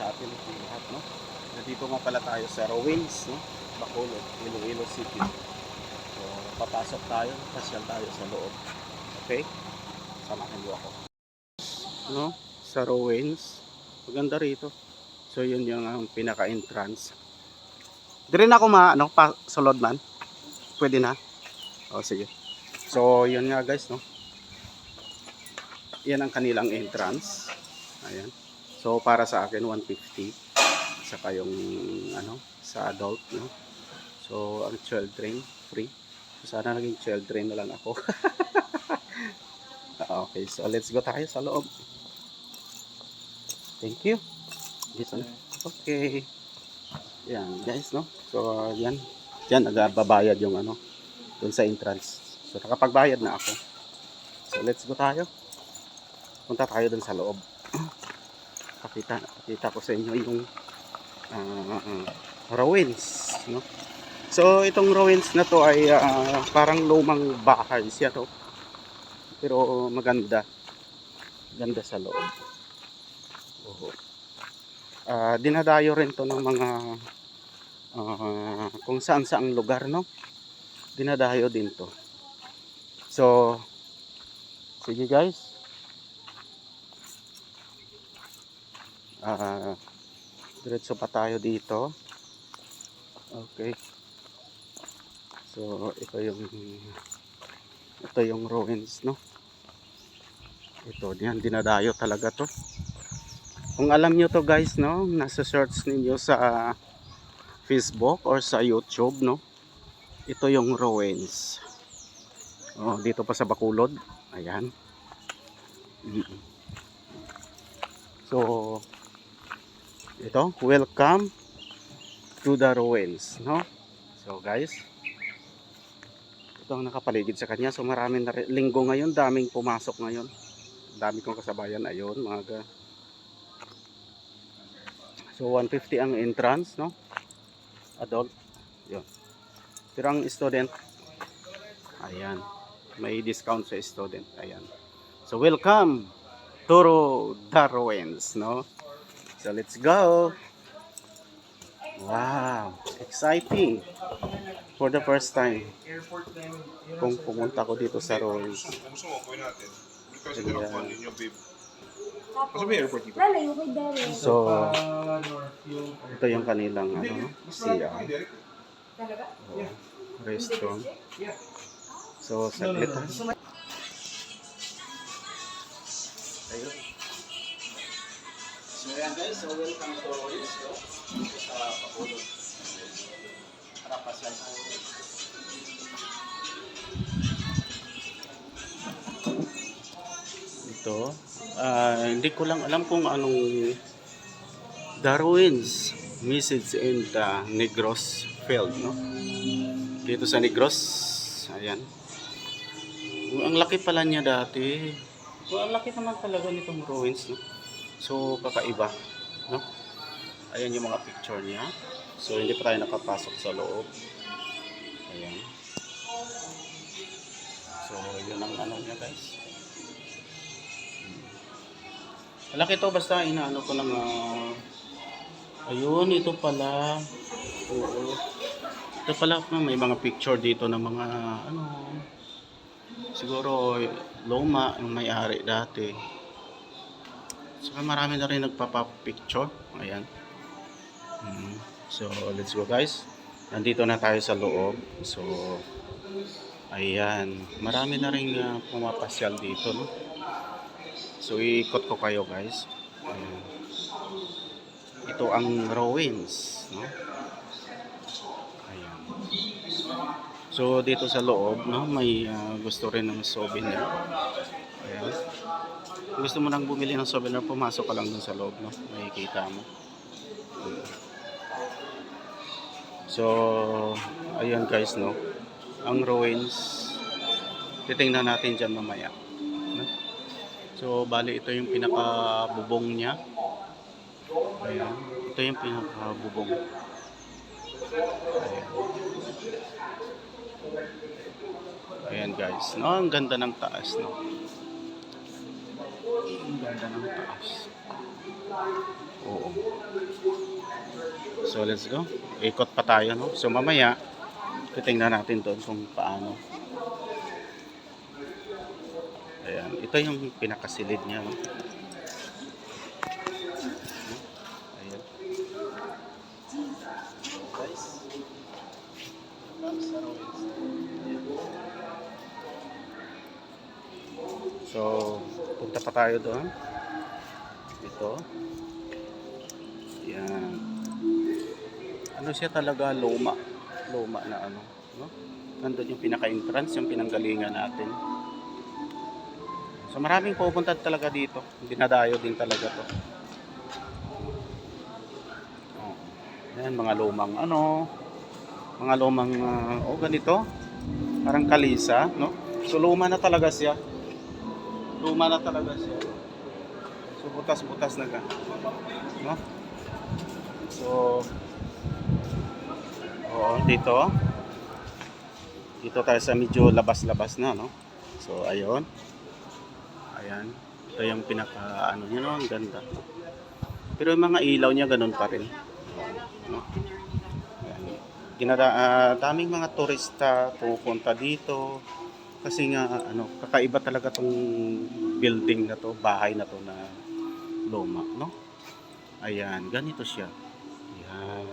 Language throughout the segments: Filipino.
sa atin lahat, no? Nandito nga pala tayo sa Rowings, no? Bacolod, Iloilo City. So, papasok tayo, pasyal tayo sa loob. Okay? Samahan niyo ako. No? Sa Rowings. Maganda rito. So, yun yung ang pinaka-entrance. Di rin ako ma, ano, pa, sulod man. Pwede na. O, sige. So, yun nga guys, no? Yan ang kanilang entrance. Ayan. So, para sa akin, 150. Saka yung, ano, sa adult, no? So, ang child train, free. So, sana naging child train na lang ako. okay, so let's go tayo sa loob. Thank you. Na. Okay. Yan, guys, no? So, yan. Yan, nagbabayad yung ano, dun sa entrance. So, nakapagbayad na ako. So, let's go tayo. Punta tayo dun sa loob. Pakita, pakita ko sa inyo yung uh, uh, ruins, no? So, itong ruins na to ay ah, parang lumang bahay siya to. Pero maganda. Ganda sa loob. Oo. Ah, dinadayo rin to ng mga ah, kung saan saang lugar, no? Dinadayo din to. So, sige guys. Ah, diretso pa tayo dito. Okay. So, ito yung ito yung ruins, no? Ito, diyan dinadayo talaga to. Kung alam nyo to guys, no, nasa search ninyo sa Facebook or sa YouTube, no? Ito yung ruins. Oh, dito pa sa Bacolod. Ayan. So, ito, welcome to the ruins, no? So, guys, ito ang nakapaligid sa kanya. So, maraming na linggo ngayon, daming pumasok ngayon. Dami kong kasabayan, ayun, mga ga- So, 150 ang entrance, no? Adult. Yun. Pero ang student, ayan. May discount sa student. Ayan. So, welcome to Darwins, no? So, let's go. Wow. Exciting. For the first time. Kung pumunta ko dito sa Rolls. So, ito yung kanilang ano, no? siya. Talaga? Oh, restaurant. So, saglit. Ayun. So, yan guys. So, welcome to no? Dito sa Bacolod. Para pasyal tayo. Ito. ah hindi ko lang alam kung anong Darwin's message in the Negros field, no? Dito sa Negros, ayan. Ang laki pala niya dati. Ang laki naman talaga nitong ruins, no? So, kakaiba, no? Ayan yung mga picture niya. So, hindi pa tayo nakapasok sa loob. Ayan. So, yun ang ano niya, guys. Malaki to basta inaano ko lang ah, ayun ito pala oo ito pala may mga picture dito ng mga ano siguro luma yung may-ari dati saka marami na rin nagpapapicture ayan Mm. so let's go guys nandito na tayo sa loob so ayan marami na rin ah, pumapasyal dito no So iikot ko kayo guys. Ayan. Ito ang ruins, no? Ayan. So dito sa loob, no, may ah, gusto rin ng souvenir. Ayan. Gusto mo nang bumili ng souvenir, pumasok ka lang dun sa loob, no? Makikita mo. So, ayan guys, no? Ang ruins, titingnan natin dyan mamaya. No? So, bali ito yung pinakabubong niya. Ayan. Ito yung pinakabubong. Ayan. Ayan guys. No, ang ganda ng taas, no. Ganda ng taas. Oo. So let's go. Ikot pa tayo, no? So mamaya, titingnan natin doon kung paano. Ayan, ito yung pinakasilid niya, no? Tayo doon. Ito. Yan. Ano siya talaga luma. Luma na ano, no? Nandun yung pinaka-entrance, yung pinanggalingan natin. So maraming pupunta talaga dito. Dinadayo din talaga to. Oh. Yan, mga lumang ano, mga lumang, ah, oh ganito. Parang kalisa, no? So luma na talaga siya. Luma na talaga siya. So butas-butas na ka. No? So, oo, dito. Dito tayo sa medyo labas-labas na, no? So, ayun. Ayan. Ito yung pinaka, ano niya, no? Ang ganda. Pero yung mga ilaw niya, ganun pa rin. No? Ayan. Ginara, ah, daming mga turista pupunta dito. Kasi nga, ano, kakaiba talaga tong building na to, bahay na to na luma, no? Ayan, ganito siya. Ayan.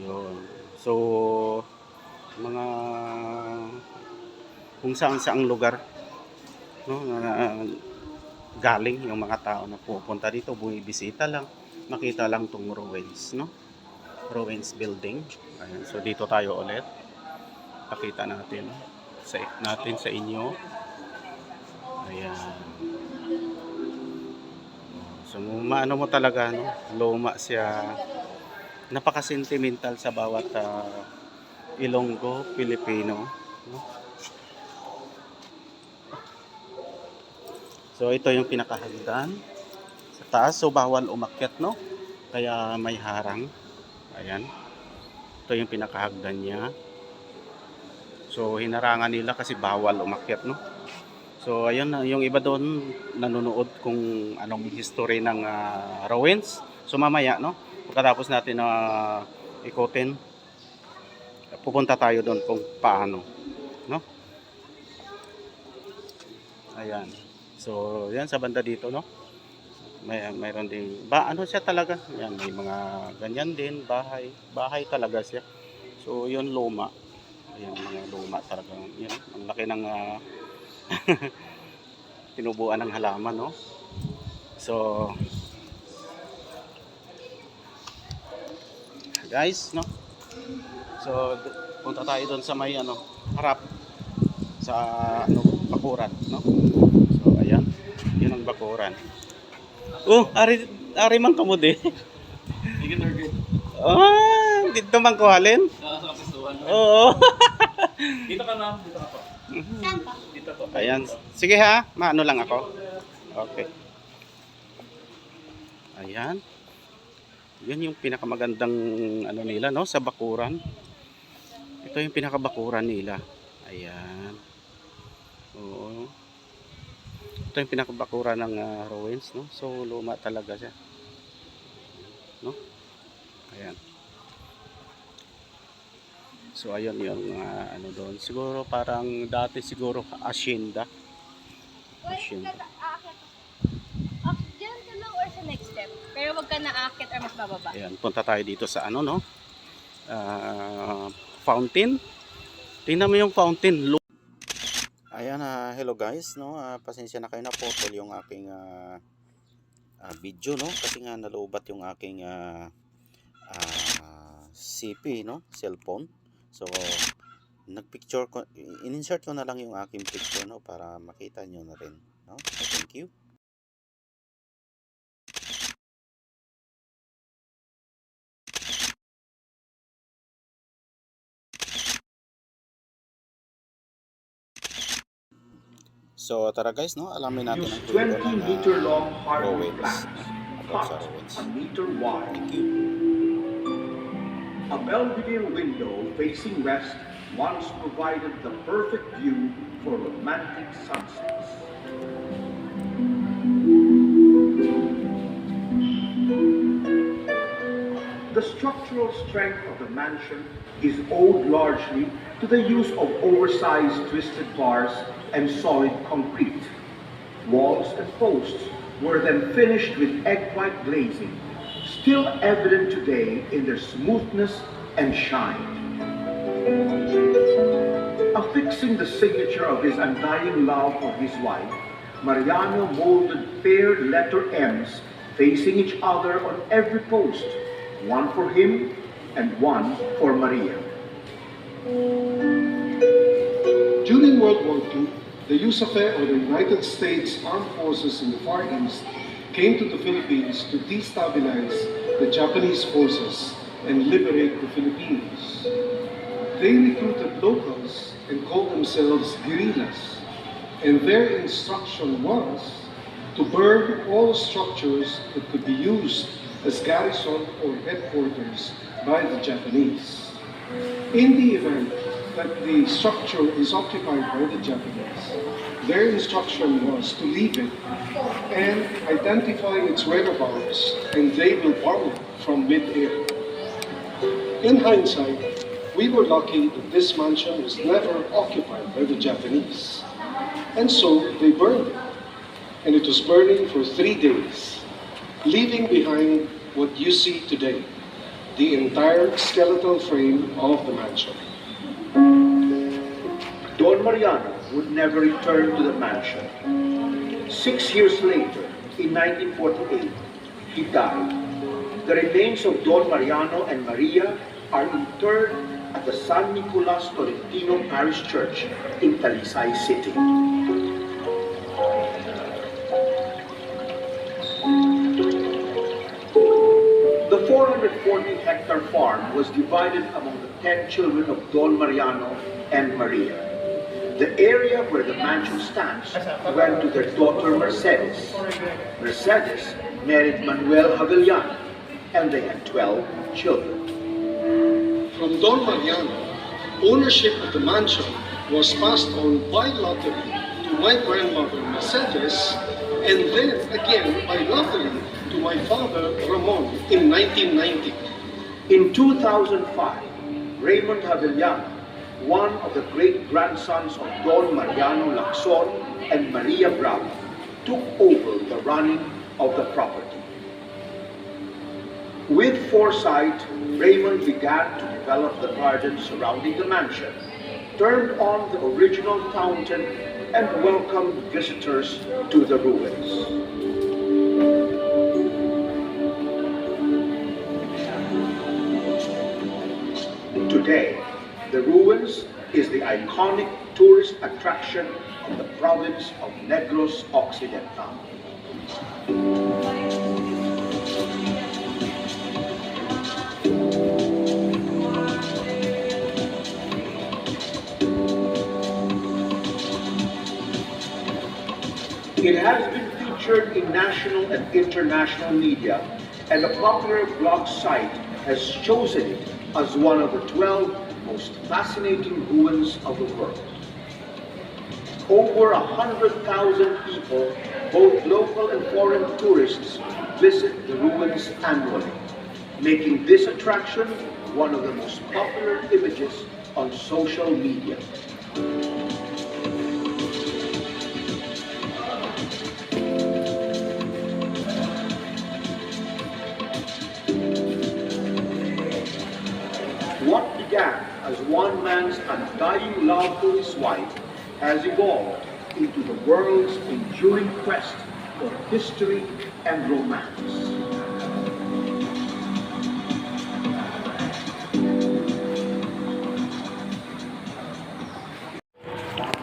Yun. So, mga kung saan saang lugar no na galing yung mga tao na pupunta dito bumibisita lang makita lang tong ruins no ruins building Ayan. so dito tayo ulit pakita natin sa natin sa inyo. Ayan. So maano mo talaga no? Luma siya. Napaka-sentimental sa bawat ah, Ilonggo Pilipino no? So ito yung pinakahagdan sa taas so bawal umakyat no? Kaya may harang. Ayan. Ito yung pinakahagdan niya so hinarangan nila kasi bawal umakyat no? So ayun yung iba doon nanonood kung anong history ng ah, ruins so mamaya no? Pagkatapos natin na ikutin pupunta tayo doon kung paano no? Ayan. So yan sa banda dito no? May mayroon din ba ano siya talaga? Yan may mga ganyan din bahay. Bahay talaga siya. So yun luma ayan mga luma talaga. Yan ang laki ng ah, tinubuan ng halaman no? So guys no? So punta tayo doon sa may ano harap sa ano bakuran no? So ayan. Yun ang bakuran. Oh ari ari man kamo di Sige, target. ah dito man ko halin Sa kapistuhan. Oo. Dito ka na. Dito ka pa. Dito pa. ayan. Sige ha? Maano lang ako? Okay. Ayan. Yun yung pinakamagandang ano nila no? Sa bakuran. Ito yung pinakabakuran nila. Ayan. Oo. Ito yung pinakabakuran ng ah, ruins no? So luma talaga siya. No? Ayan so ayun yung ah, ano doon siguro parang dati siguro asyenda asyenda ka lang or sa next step? Pero wag ka naakit or mas bababa. Ayan, punta tayo dito sa ano, no? Ah, fountain. Tingnan mo yung fountain. Lu- Ayan, ah, hello guys, no? Ah, pasensya na kayo na putol yung aking ah, ah, video, no? Kasi nga nalubat yung aking ah, ah, CP, no? Cellphone. So, nagpicture ko, in-insert ko na lang yung aking picture, no? Para makita nyo na rin, no? So, thank you. So, tara guys, no? Alamin natin ang Use tulo 20 ng meter long hardwood Rowings. planks, Rowings. a meter wide. Thank you. A Belvedere window facing west once provided the perfect view for romantic sunsets. The structural strength of the mansion is owed largely to the use of oversized twisted bars and solid concrete. Walls and posts were then finished with egg white glazing, still evident today in their smoothness and shine. Affixing the signature of his undying love for his wife, Mariano molded paired letter M's facing each other on every post, one for him and one for Maria. During World War II, the USAFE or the United States Armed Forces in the Far East came to the Philippines to destabilize the Japanese forces and liberate the Filipinos. They recruited locals and called themselves guerrillas, and their instruction was to burn all structures that could be used as garrison or headquarters by the Japanese. In the event that the structure is occupied by the Japanese, their instruction was to leave it and identify its whereabouts, and they will bomb it from mid-air. In hindsight, we were lucky that this mansion was never occupied by the Japanese. And so they burned it. And it was burning for three days, leaving behind what you see today the entire skeletal frame of the mansion. Don Mariano would never return to the mansion. Six years later, in 1948, he died. The remains of Don Mariano and Maria are interred at the San Nicolas Tolentino Parish Church in Talisay City. The 440 hectare farm was divided among the 10 children of Don Mariano and Maria. The area where the mansion stands went to their daughter Mercedes. Mercedes married Manuel Havillano, and they had 12 children. From Don Mariano, ownership of the mansion was passed on by lottery to my grandmother Mercedes, and then again by lottery to my father Ramon in 1990. In 2005, Raymond Havillano, one of the great-grandsons of Don Mariano Lacson and Maria Bravo, took over the running of the property. With foresight, Raymond began to develop the garden surrounding the mansion, turned on the original fountain, and welcomed visitors to the ruins. The ruins is the iconic tourist attraction of the province of Negros Occidental. It has been featured in national and international media, and a popular blog site has chosen it as one of the 12 most fascinating ruins of the world. Over 100,000 people, both local and foreign tourists, visit the ruins annually, making this attraction one of the most popular images on social media. One man's undying love for his wife has evolved into the world's enduring quest for history and romance.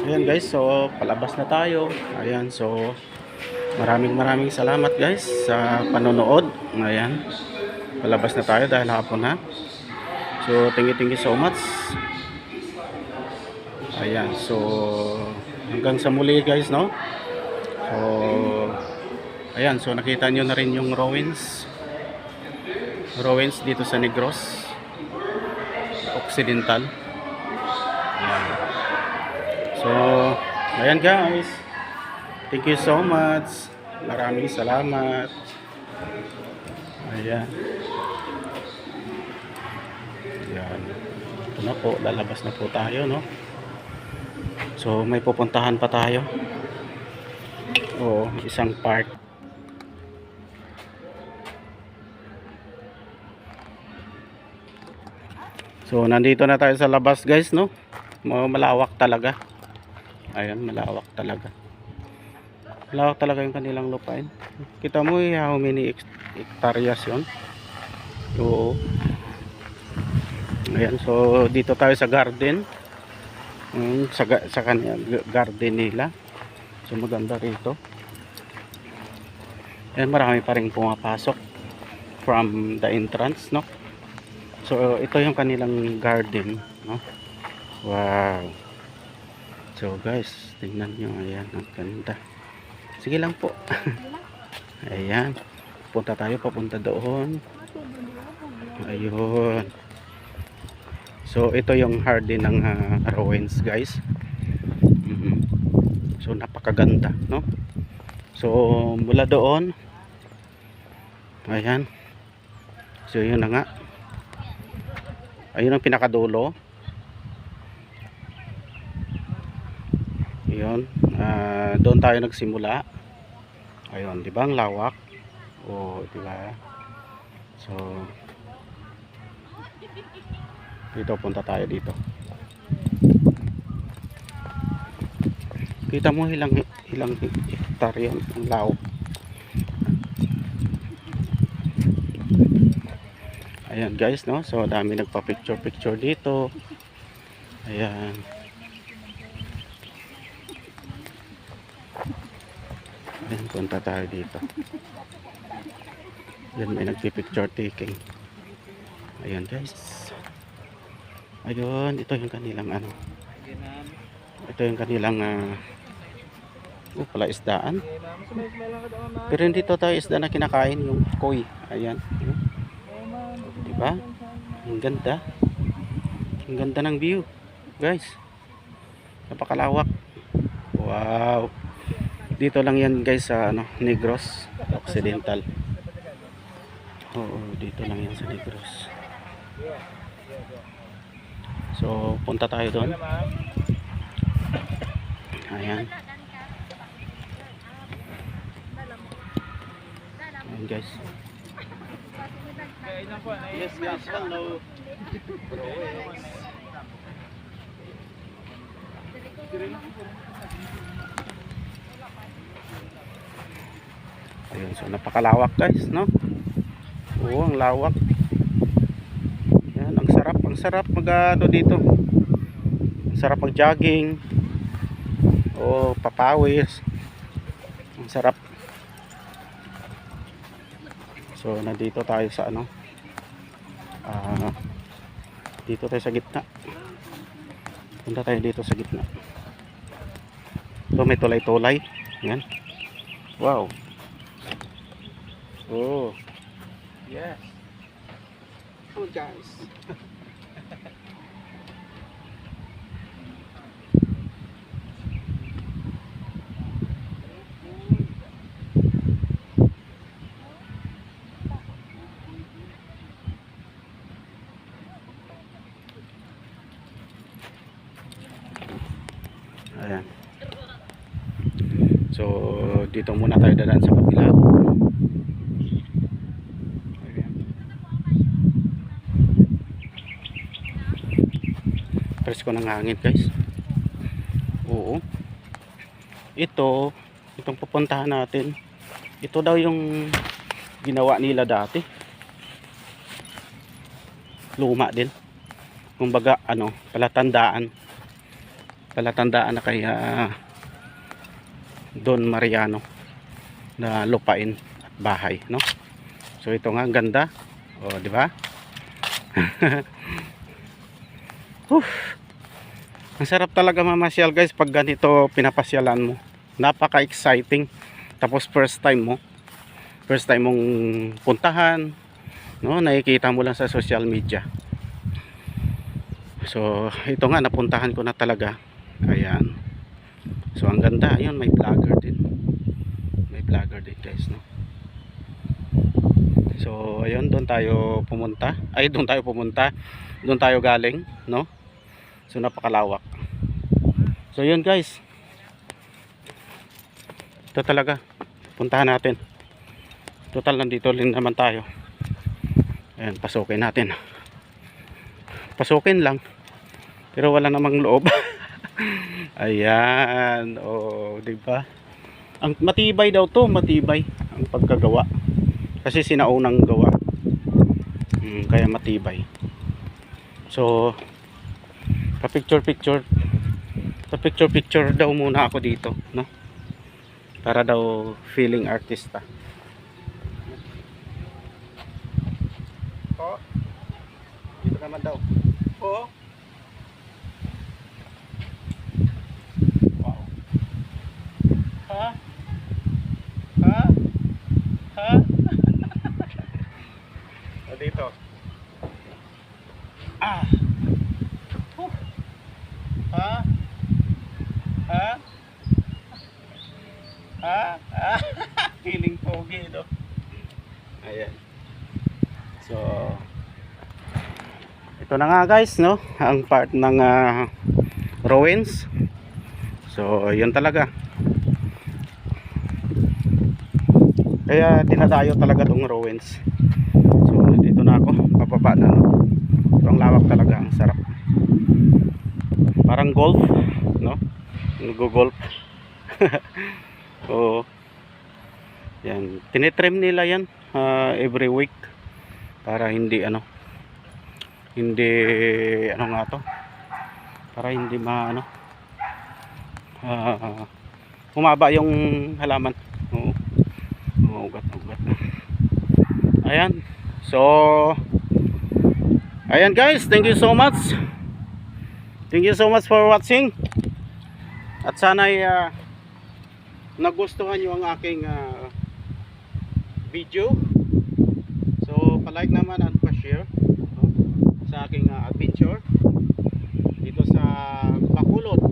Ayan guys, so palabas na tayo. Ayan, so maraming maraming salamat guys sa panonood. Ayan, palabas na tayo dahil hapon na. So, thank you, thank you so much. Ayan, so hanggang sa muli guys, no? So, ayan, so nakita nyo na rin yung ruins. Ruins dito sa Negros Occidental. Ayan. So, ayan guys. Thank you so much. Maraming salamat. Ayan. Ito na po, lalabas na po tayo, no? So, may pupuntahan pa tayo. O, isang park. So, nandito na tayo sa labas, guys, no? Ma- Malawak talaga. Ayan, malawak talaga. Malawak talaga yung kanilang lupain. Kita mo eh, how many hectares yun? Oo. Ayan, so dito tayo sa garden. Mm, sa, sa kanya, garden nila. So maganda rito. Ayan, marami pa rin pumapasok from the entrance, no? So ito yung kanilang garden, no? Wow. So guys, tingnan nyo, ayan, ang ganda. Sige lang po. ayan. Punta tayo, papunta doon. Ayun. So ito yung hardin ng uh, ruins guys. Mhm. So napakaganda, no? So mula doon Ayan. So yun na nga. Ayun ang pinakadulo. Yun. Ah, doon tayo nagsimula. Ayun, 'di ba? Ang lawak. Oh, 'di ba? So dito punta tayo dito. Kita mo ilang ilang hektarya ang lawak. Ayan guys, no? So dami nagpa-picture picture dito. Ayan. Ayan, punta tayo dito. Ayan, may nagpi-picture taking. Ayan guys. Ayun, ito yung kanilang ano. Ito yung kanilang uh, pala isdaan. Pero hindi to tayo isda na kinakain yung koi. Ayan. Di ba? Ang ganda. Ang ganda ng view. Guys. Napakalawak. Wow. Dito lang yan guys sa ano, Negros Occidental. Oo, dito lang yan sa Negros. So, punta tayo doon. Ayan. Ayan guys. Yes guys, hello. Ayun, so napakalawak guys, no? Oo, ang lawak. Sarap, mag ano dito. Ang sarap mag jogging. O papawis. Ang sarap. So nandito tayo sa ano? Ah, dito tayo sa gitna. Punta tayo dito sa gitna. Ito may tulay-tulay. Yan. Wow. Oh. Yes. Oh guys. Ayan. So, dito muna tayo dadaan sa kabila. Ayan. Presko ng hangin guys. Oo. Ito, itong pupuntahan natin. Ito daw yung ginawa nila dati. Luma din. Kumbaga, ano, palatandaan palatandaan na kay ah, Don Mariano na lupain at bahay no? So ito nga ganda. Oh di ba? Ang sarap talaga mamasyal guys pag ganito pinapasyalan mo. Napaka exciting tapos first time mo. First time mong puntahan no? Nakikita mo lang sa social media. So ito nga napuntahan ko na talaga. Ayan. So ang ganda, ayun may vlogger din. May vlogger din guys, no. So, ayun, doon tayo pumunta. Ay, doon tayo pumunta. Doon tayo galing, no? So, napakalawak. So, yun guys. Ito talaga. Puntahan natin. Total, nandito rin naman tayo. Ayan, pasukin natin. Pasukin lang. Pero wala namang loob. Ayan. Oh, di ba? Ang matibay daw to, matibay ang pagkagawa. Kasi sinaunang gawa. Hmm, kaya matibay. So, pa-picture picture. Pa-picture picture daw muna ako dito, no? Para daw feeling artista. Po. Dito naman daw. Po. Wow. Ha? Ha? Ha? o dito. Ah. Huh. Ha? Ha? Ha? Ah. Feeling pogi, no? Ayan. So, ito na nga guys, no? Ang part ng ah, ruins. So, yun talaga. Kaya dinadayo talaga tong ruins. So, dito na ako. Pababa na. No? Ang lawak talaga. Ang sarap. Parang golf. No? Nag-golf. Oo. Yan. Tinitrim nila yan ah, every week. Para hindi ano. Hindi ano nga to. Para hindi ma ano. ah, humaba yung halaman. Oo. Oh, ugat, ugat. Ayan. So, ayan guys, thank you so much. Thank you so much for watching. At sana ay ah, nagustuhan nyo ang aking ah, video. So, palike naman at pa-share no, sa aking ah, adventure dito sa Bacolod,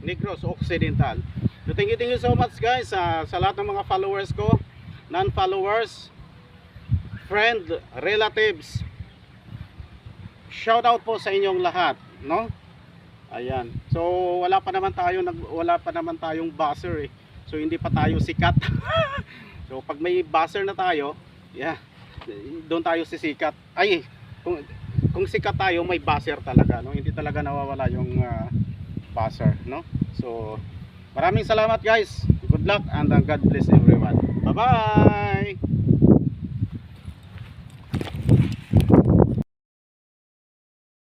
Negros Occidental. So, thank you, thank you so much guys ah, sa lahat ng mga followers ko non-followers, friend, relatives. Shout out po sa inyong lahat, no? Ayan. So wala pa naman tayo nag wala pa naman tayong buzzer eh. So hindi pa tayo sikat. so pag may buzzer na tayo, yeah, doon tayo sisikat. Ay, kung kung sikat tayo may buzzer talaga no? Hindi talaga nawawala yung uh, buzzer no? So maraming salamat guys. Good luck and ah, God bless everyone. Bye bye